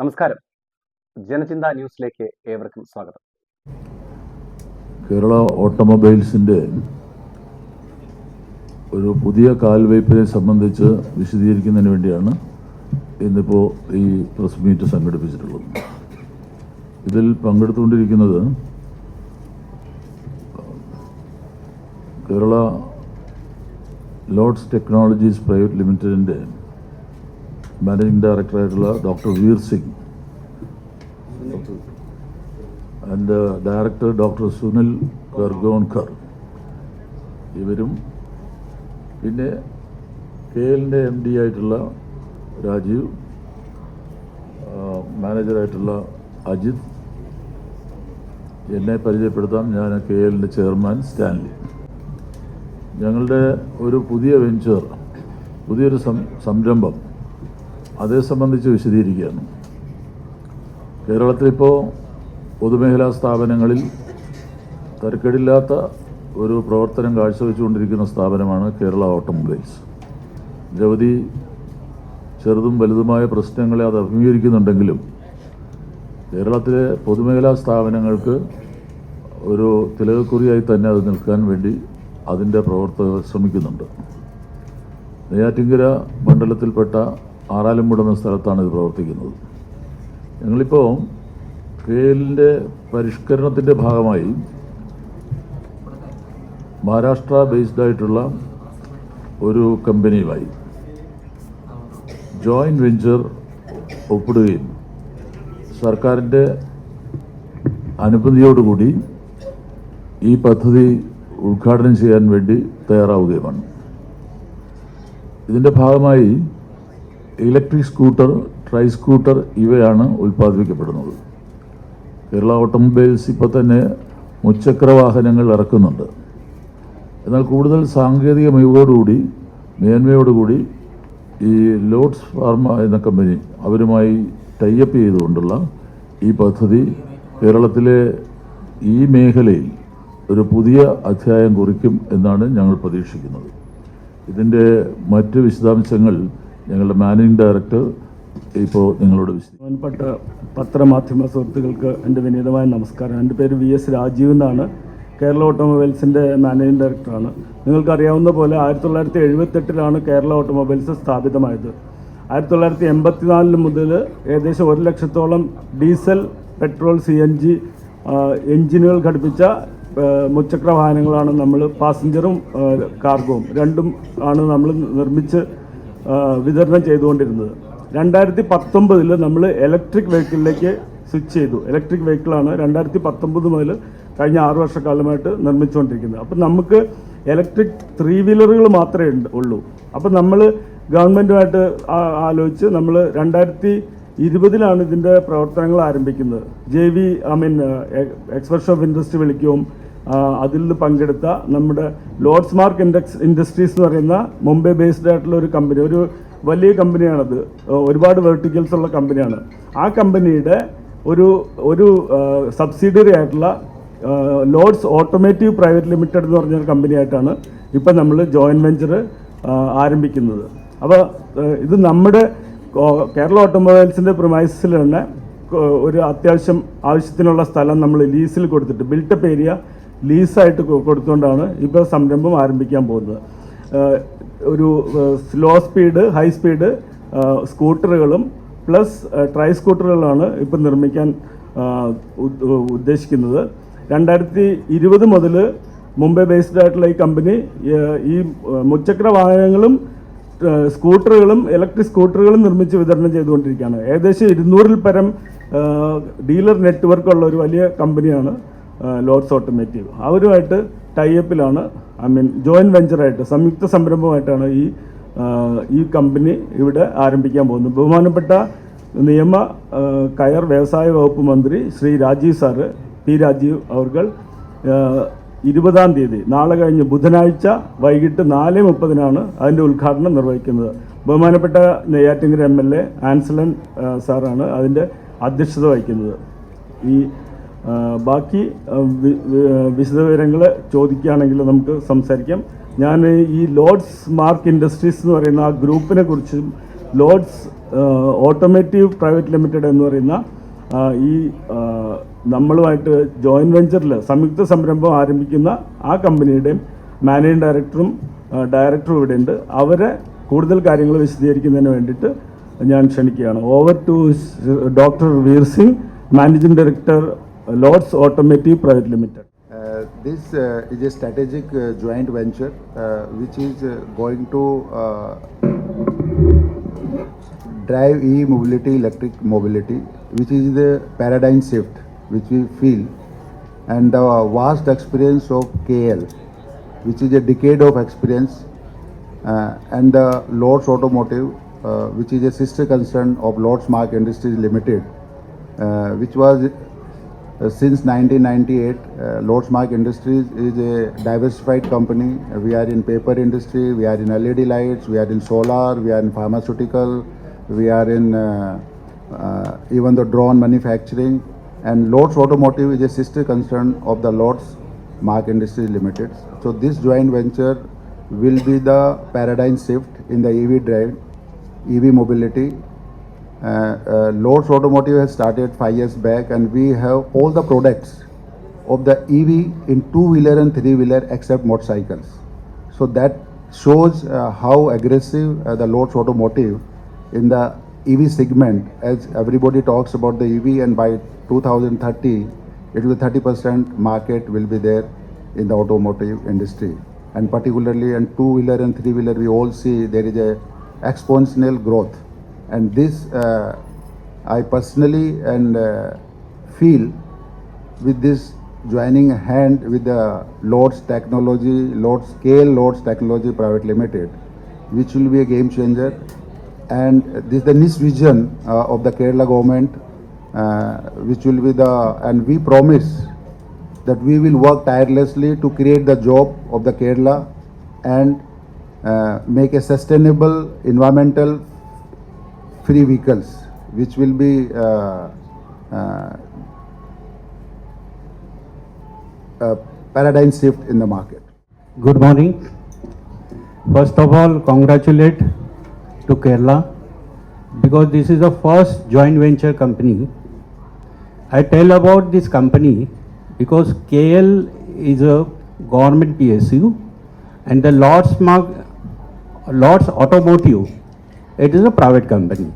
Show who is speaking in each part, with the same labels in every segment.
Speaker 1: നമസ്കാരം. ജനചിന്ത ന്യൂസിലേക്ക് ഏവർക്കും സ്വാഗതം.
Speaker 2: കേരള ഓട്ടോമൊബൈൽസിന്റെ ഒരു പുതിയ കാൽവയ്പിനെ സംബന്ധിച്ച് വിശദീകരിക്കുന്നതിന് വേണ്ടിയാണ് ഇന്നിപ്പോൾ ഈ പ്രസ് മീറ്റ് സംഘടിപ്പിച്ചിട്ടുള്ളത്. ഇതിൽ പങ്കെടുത്തുകൊണ്ടിരിക്കുന്നത് കേരള ലോഡ്സ് ടെക്നോളജീസ് പ്രൈവറ്റ് ലിമിറ്റഡിന്റെ managing ഡയറക്ടറായിട്ടുള്ള doctor Veer Singh and director doctor Sunil Kargonkar ഇവരും പിന്നെ കെ എല്ലിന്റെ എം ഡി ആയിട്ടുള്ള രാജീവ് മാനേജറായിട്ടുള്ള അജിത്. എന്നെ പരിചയപ്പെടുത്താം. ഞാൻ കെ എല്ലിന്റെ ചെയർമാൻ സ്റ്റാൻലി ഞങ്ങളുടെ ഒരു പുതിയ വെഞ്ചർ പുതിയൊരു സംരംഭം അതേ സംബന്ധിച്ച് വിശദീകരിക്കുകയാണ്. കേരളത്തിലിപ്പോൾ പൊതുമേഖലാ സ്ഥാപനങ്ങളിൽ തരക്കേടില്ലാത്ത ഒരു പ്രവർത്തനം കാഴ്ചവെച്ചുകൊണ്ടിരിക്കുന്ന സ്ഥാപനമാണ് കേരള ഓട്ടോമൊബൈൽസ്. നിരവധി ചെറുതും വലുതുമായ പ്രശ്നങ്ങളെ അത് അഭിമുഖീകരിക്കുന്നുണ്ടെങ്കിലും കേരളത്തിലെ പൊതുമേഖലാ സ്ഥാപനങ്ങൾക്ക് ഒരു തിലകക്കുറിയായി തന്നെ അത് നിൽക്കാൻ വേണ്ടി അതിന്റെ പ്രവർത്തകർ ശ്രമിക്കുന്നുണ്ട്. നെയ്യാറ്റിങ്കര മണ്ഡലത്തിൽപ്പെട്ട ആറാലമ്പുട എന്ന സ്ഥലത്താണ് ഇത് പ്രവർത്തിക്കുന്നത്. ഞങ്ങളിപ്പോൾ കേലിന്റെ പരിഷ്കരണത്തിന്റെ ഭാഗമായി മഹാരാഷ്ട്ര ബേസ്ഡ് ആയിട്ടുള്ള ഒരു കമ്പനിയുമായി ജോയിന്റ് വെഞ്ചർ ഒപ്പിടുകയും സർക്കാരിന്റെ അനുമതിയോടുകൂടി ഈ പദ്ധതി ഉദ്ഘാടനം ചെയ്യാൻ വേണ്ടി തയ്യാറാവുകയുമാണ്. ഇതിന്റെ ഭാഗമായി ഇലക്ട്രിക് സ്കൂട്ടർ ട്രൈ സ്കൂട്ടർ ഇവയാണ് ഉൽപ്പാദിപ്പിക്കപ്പെടുന്നത്. കേരള ഓട്ടോമൊബൈൽസ് ഇപ്പോൾ തന്നെ മുച്ചക്ര വാഹനങ്ങൾ ഇറക്കുന്നുണ്ട്. എന്നാൽ കൂടുതൽ സാങ്കേതിക മികവോടുകൂടി മേന്മയോടുകൂടി ഈ ലോഡ്സ് ഫാർമ എന്ന കമ്പനി അവരുമായി ടൈപ്പ് ചെയ്തുകൊണ്ടുള്ള ഈ പദ്ധതി കേരളത്തിലെ ഈ മേഖലയിൽ ഒരു പുതിയ അധ്യായം കുറിക്കും എന്നാണ് ഞങ്ങൾ പ്രതീക്ഷിക്കുന്നത്. ഇതിന്റെ മറ്റ് വിശദാംശങ്ങൾ ഞങ്ങളുടെ മാനേജിംഗ് ഡയറക്ടർ ഇപ്പോൾ നിങ്ങളോട്
Speaker 3: ബഹുമാനപ്പെട്ട പത്രമാധ്യമ സുഹൃത്തുക്കൾക്ക് എന്റെ വിനീതമായ നമസ്കാരം. എന്റെ പേര് വി എസ് രാജീവ് എന്നാണ്. കേരള ഓട്ടോമൊബൈൽസിന്റെ മാനേജിംഗ് ഡയറക്ടറാണ്. നിങ്ങൾക്കറിയാവുന്ന പോലെ ആയിരത്തി തൊള്ളായിരത്തി എഴുപത്തെട്ടിലാണ് കേരള ഓട്ടോമൊബൈൽസ് സ്ഥാപിതമായത്. ആയിരത്തി തൊള്ളായിരത്തി എൺപത്തിനാലിന് മുതൽ ഏകദേശം ഒരു ലക്ഷത്തോളം diesel petrol C N G എഞ്ചിനുകൾ ഘടിപ്പിച്ച മുച്ചക്ര വാഹനങ്ങളാണ് നമ്മൾ പാസഞ്ചറും കാർഗോവും രണ്ടും ആണ് നമ്മൾ നിർമ്മിച്ച് വിതരണം ചെയ്തുകൊണ്ടിരുന്നത്. രണ്ടായിരത്തി പത്തൊമ്പതിൽ നമ്മൾ ഇലക്ട്രിക് വെഹിക്കിളിലേക്ക് സ്വിച്ച് ചെയ്തു. ഇലക്ട്രിക് വെഹിക്കിളാണ് രണ്ടായിരത്തി പത്തൊമ്പത് മുതൽ കഴിഞ്ഞ ആറ് വർഷക്കാലമായിട്ട് നിർമ്മിച്ചുകൊണ്ടിരിക്കുന്നത്. അപ്പം നമുക്ക് ഇലക്ട്രിക് ത്രീ വീലറുകൾ മാത്രമേ ഉള്ളൂ. അപ്പം നമ്മൾ ഗവൺമെന്റുമായിട്ട് ആലോചിച്ച് നമ്മൾ രണ്ടായിരത്തി ഇരുപതിലാണ് ഇതിന്റെ പ്രവർത്തനങ്ങൾ ആരംഭിക്കുന്നത്. J V I mean expression of industry വിളിക്കുകയും ആ, അതിൽ പങ്കെടുത്ത നമ്മുടെ ലോഡ്സ് മാർക്ക് ഇൻഡക്സ് ഇൻഡസ്ട്രീസ് എന്ന് പറയുന്ന മുംബൈ ബേസ്ഡ് ആയിട്ടുള്ള ഒരു കമ്പനി ഒരു വലിയ കമ്പനിയാണത് ഒരുപാട് വെർട്ടിക്കൽസ് ഉള്ള കമ്പനിയാണ് ആ കമ്പനിയുടെ ഒരു ഒരു സബ്സിഡിയറി ആയിട്ടുള്ള ലോഡ്സ് ഓട്ടോമേറ്റീവ് പ്രൈവറ്റ് ലിമിറ്റഡ് എന്ന് പറഞ്ഞൊരു കമ്പനിയായിട്ടാണ് ഇപ്പം നമ്മൾ ജോയിന്റ് വെഞ്ചർ ആരംഭിക്കുന്നത്. അപ്പോൾ ഇത് നമ്മുടെ കേരള ഓട്ടോമൊബൈൽസിന്റെ പ്രൊമൈസിൽ തന്നെ ഒരു അത്യാവശ്യം ആവശ്യത്തിനുള്ള സ്ഥലം നമ്മൾ ലീസിൽ കൊടുത്തിട്ട് ബിൽട്ടപ്പ് ഏരിയ ലീസായിട്ട് കൊടുത്തുകൊണ്ടാണ് ഇപ്പോൾ സംരംഭം ആരംഭിക്കാൻ പോകുന്നത്. ഒരു സ്ലോ സ്പീഡ് ഹൈ സ്പീഡ് സ്കൂട്ടറുകളും പ്ലസ് ട്രൈ സ്കൂട്ടറുകളാണ് ഇപ്പം നിർമ്മിക്കാൻ ഉദ്ദേശിക്കുന്നത്. രണ്ടായിരത്തി ഇരുപത് മുതൽ മുംബൈ ബേസ്ഡ് ആയിട്ടുള്ള ഈ കമ്പനി ഈ മുച്ചക്ര വാഹനങ്ങളും സ്കൂട്ടറുകളും ഇലക്ട്രിക് സ്കൂട്ടറുകളും നിർമ്മിച്ച് വിതരണം ചെയ്തുകൊണ്ടിരിക്കുകയാണ്. ഏകദേശം ഇരുന്നൂറിൽ പരം ഡീലർ നെറ്റ്വർക്കുള്ള ഒരു വലിയ കമ്പനിയാണ്. ലോഡ്സ് ഓട്ടോമേറ്റീവ് അവരുമായിട്ട് ടൈപ്പിലാണ് ഐ മീൻ ജോയിന്റ് വെഞ്ചറായിട്ട് സംയുക്ത സംരംഭമായിട്ടാണ് ഈ ഈ കമ്പനി ഇവിടെ ആരംഭിക്കാൻ പോകുന്നത്. ബഹുമാനപ്പെട്ട നിയമ കയർ വ്യവസായ വകുപ്പ് മന്ത്രി ശ്രീ രാജീവ് സാറ് പി രാജീവ് അവർ ഇരുപതാം തീയതി നാളെ കഴിഞ്ഞ് ബുധനാഴ്ച വൈകിട്ട് നാല് മുപ്പതിനാണ് അതിന്റെ ഉദ്ഘാടനം നിർവഹിക്കുന്നത്. ബഹുമാനപ്പെട്ട Neyyattinkara M L A Ansalan സാറാണ് അതിന്റെ അധ്യക്ഷത വഹിക്കുന്നത്. ഈ ബാക്കി വിശദവിവരങ്ങൾ ചോദിക്കുകയാണെങ്കിൽ നമുക്ക് സംസാരിക്കാം. ഞാൻ ഈ ലോഡ്സ് മാർക്ക് ഇൻഡസ്ട്രീസ് എന്ന് പറയുന്ന ആ ഗ്രൂപ്പിനെ കുറിച്ചും ലോഡ്സ് ഓട്ടോമേറ്റീവ് പ്രൈവറ്റ് ലിമിറ്റഡ് എന്ന് പറയുന്ന ഈ നമ്മളുമായിട്ട് ജോയിന്റ് വെഞ്ചറിൽ സംയുക്ത സംരംഭം ആരംഭിക്കുന്ന ആ കമ്പനിയുടെയും മാനേജിംഗ് ഡയറക്ടറും ഡയറക്ടറും ഇവിടെ ഉണ്ട്. അവരെ കൂടുതൽ കാര്യങ്ങൾ വിശദീകരിക്കുന്നതിന് വേണ്ടിയിട്ട് ഞാൻ ക്ഷണിക്കുകയാണ്. Over to doctor Veer Singh managing director Uh, Lords Automotive Private Limited.
Speaker 4: Uh, this uh, is a strategic uh, joint venture uh, which is uh, going to uh, drive e-mobility, electric mobility, which is the paradigm shift which we feel and the vast experience of KL, which is a decade of experience uh, and the Lords Automotive, uh, which is a sister concern of Lords Mark Industries Limited, uh, which was since 1998, uh, Lords Mark Industries is a diversified company. Uh, We are in paper industry, we are in LED lights, we are in solar, we are in pharmaceutical, we are in uh, uh, even the drone manufacturing. And Lords Automotive is a sister concern of the Lords Mark Industries Limited. So this joint venture will be the paradigm shift in the EV drive, EV mobility uh, uh, Lords Automotive has started five years back, and we have all the products of the EV in two wheeler and three wheeler except motorcycles. So that shows uh, how aggressive uh, the Lords Automotive in the EV segment, as everybody talks about the EV, and by 2030, it will 30% market will be there in the automotive industry. And particularly in two wheeler and three wheeler, we all see there is a exponential growth and this uh, I personally and uh, feel with this joining hand with the Lord's Technology, Lord's Scale Lord's Technology Private Limited, which will be a game changer. And this is the niche vision uh, of the Kerala government, uh, which will be the, and we promise that we will work tirelessly to create the job of the Kerala and uh, make a sustainable environmental free vehicles, which will be uh, uh, a paradigm shift in the market.
Speaker 5: Good morning. First of all, congratulate to Kerala because this is the first joint venture company. I tell about this company because KL is a government PSU and the Lords Mark, Lords Automotive, it is a private company.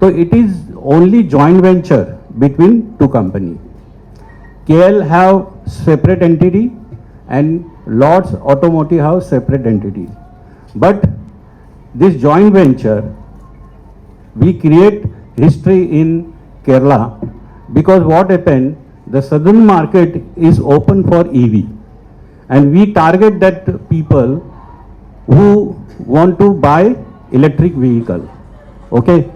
Speaker 5: So it is only joint venture between two company. KL have separate entity and Lords Automotive have separate entity. But this joint venture, we create history in Kerala because what happened, the southern market is open for EV and we target that people who want to buy electric vehicle. Okay,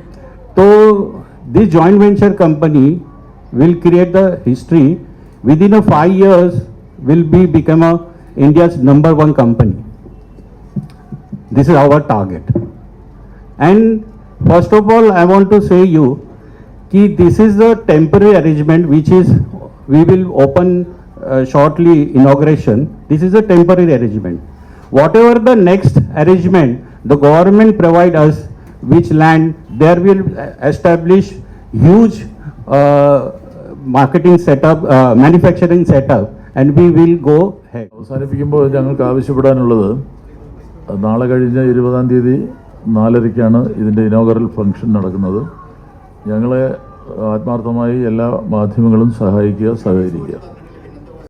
Speaker 5: so this joint venture company will create the history. Within a five years, will be become a India's number one company. This is our target. And first of all, I want to say you, कि this is a temporary arrangement which is we will open uh, shortly inauguration. This is a temporary arrangement. Whatever the next arrangement, the government provide us which land, there will establish huge uh, marketing setup, uh, manufacturing setup, and we will go ahead.
Speaker 2: അവസാനിപ്പിക്കുമ്പോൾ ഞങ്ങൾക്ക് ആവശ്യപ്പെടാനുള്ളത് നാളെ കഴിഞ്ഞ ഇരുപതാം തീയതി നാലരയ്ക്കാണ് ഇതിന്റെ ഇനോഗറൽ function നടക്കുന്നത് ഞങ്ങളെ ആത്മാർത്ഥമായി എല്ലാ മാധ്യമങ്ങളും സഹായിക്കുക സഹകരിക്കുക